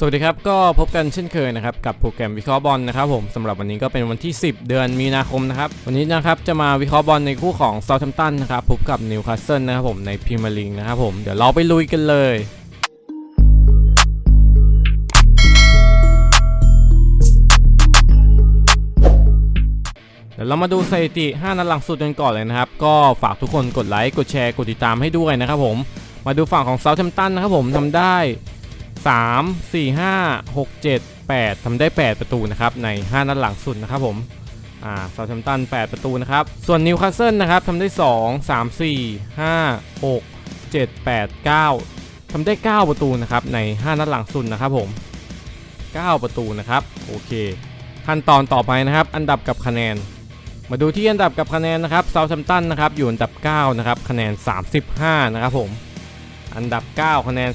สวัสดีครับ ก็พบกันเช่นเคยนะครับ กับโปรแกรมวิเคราะห์บอลนะครับผมสำหรับวันนี้ก็เป็นวันที่ 10 เดือนมีนาคมนะครับ วันนี้นะครับจะมาวิเคราะห์บอลในคู่ของซา u t แ a มตันนะครับพบกับนิวคาสเซิลนะครับผมในพรีเมียร์ลีกนะครับผมเดี๋ยวเราไปลุยกันเลยเดี๋ยวเรามาดูสถิติ 5 นัดหลังสุดกันก่อนเลยนะครับ ก็ฝากทุกคนกดไลค์ กดแชร์ กดติดตามให้ด้วยนะครับผม มาดูฝั่งของเซาท์แ m มตันนะครับผมทำได้ 3 4 5 6 7 8ทำได้ 8 ประตูนะครับใน 5 นัดหลังสุดนะครับผมอ่าเซาท์แ m มตัน 8 ประตูนะครับ ส่วนนิวคาสเซิลนะครับทำได้ 2 3 4 5 6 7 8 9ทำได้ 9 ประตูนะครับใน 5 นัดหลังสุดนะครับผม 9 ประตูนะครับโอเค ขั้นตอนต่อไปนะครับ อันดับกับคะแนน มาดูที่อันดับกับคะแนนนะครับเซาท์แ m มตันนะครับอยู่อันดับ 9 นะครับคะแนน 35 นะครับผม อันดับ 9 คะแนน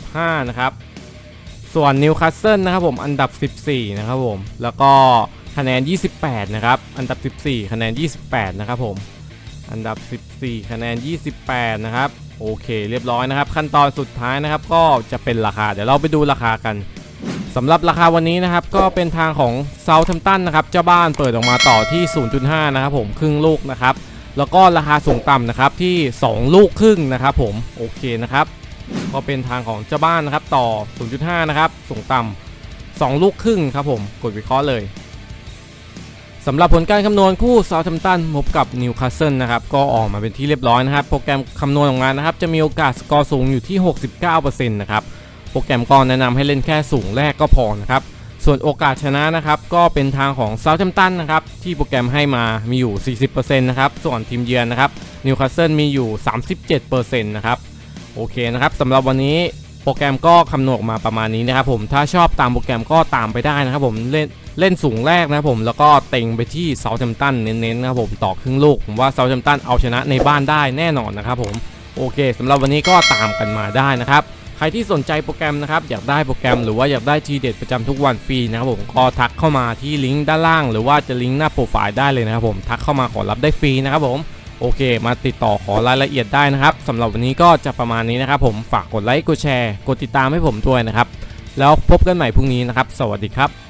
35 นะครับ ส่วนนิวคาสเซิลนะครับผมอันดับ 14 นะครับผม แล้วก็คะแนน 28 นะครับ อันดับ 14 คะแนน 28 นะครับผม อันดับ 14 คะแนน 28 นะครับ โอเค เรียบร้อยนะครับ ขั้นตอนสุดท้ายนะครับ ก็จะเป็นราคา เดี๋ยวเราไปดูราคากันสำหรับราคาวันนี้นะครับ ก็เป็นทางของเซาท์แ m มตันนะครับ เจ้าบ้านเปิดออกมาต่อที่ 0.5 นะครับผม ครึ่งลูกนะครับ แล้วก็ราคาสูงต่ำนะครับที่ 2 ลูกครึ่งนะครับผมโอเคนะครับก็เป็นทางของเจ้าบ้านนะครับต่อ 0.5 นะครับสูงต่ำ2ลูกครึ่งครับผมกดวิเคราะห์เลยสำหรับผลการคำนวณคู่ซาท์แ m มตันพบกับนิวคาสเซิลนะครับก็ออกมาเป็นที่เรียบร้อยนะครับ โปรแกรมคำนวณออกมานะครับ จะมีโอกาสสกอร์สูงอยู่ที่ 69%นะครับโปรแกรมก็แนะนำให้เล่นแค่สูงแรกก็พอนะครับ ส่วนโอกาสชนะนะครับก็เป็นทางของเซาท์แ m มตันนะครับที่โปรแกรมให้มามีอยู่ 40%นะครับส่วนทีมเยือนนะครับนิวคาสเซิลมีอยู่ 37%นะครับโอเคนะครับสำหรับวันนี้โปรแกรมก็คำนวณออกมาประมาณนี้นะครับผมถ้าชอบตามโปรแกรมก็ตามไปได้นะครับผมเล่นเล่นสูงแรกนะครับผมแล้วก็เต็งไปที่เซาท์แ m มตันเน้นๆนะครับผมต่อครึ่งลูกผมว่าเซาท์แ m มตันเอาชนะในบ้านได้แน่นอนนะครับผมโอเคสำหรับวันนี้ก็ตามกันมาได้นะครับ ใครที่สนใจโปรแกรมนะครับอยากได้โปรแกรมหรือว่าอยากได้ทีเด็ดประจำทุกวันฟรีนะครับผมก็ทักเข้ามาที่ลิงก์ด้านล่าง หรือว่าจะลิงก์หน้าโปรไฟล์ได้เลยนะครับผมทักเข้ามาขอรับได้ฟรีนะครับผมโอเค มาติดต่อขอรายละเอียดได้นะครับสำหรับวันนี้ก็จะประมาณนี้นะครับผมฝากกดไลค์กดแชร์ กดติดตามให้ผมด้วยนะครับ แล้วพบกันใหม่พรุ่งนี้นะครับ สวัสดีครับ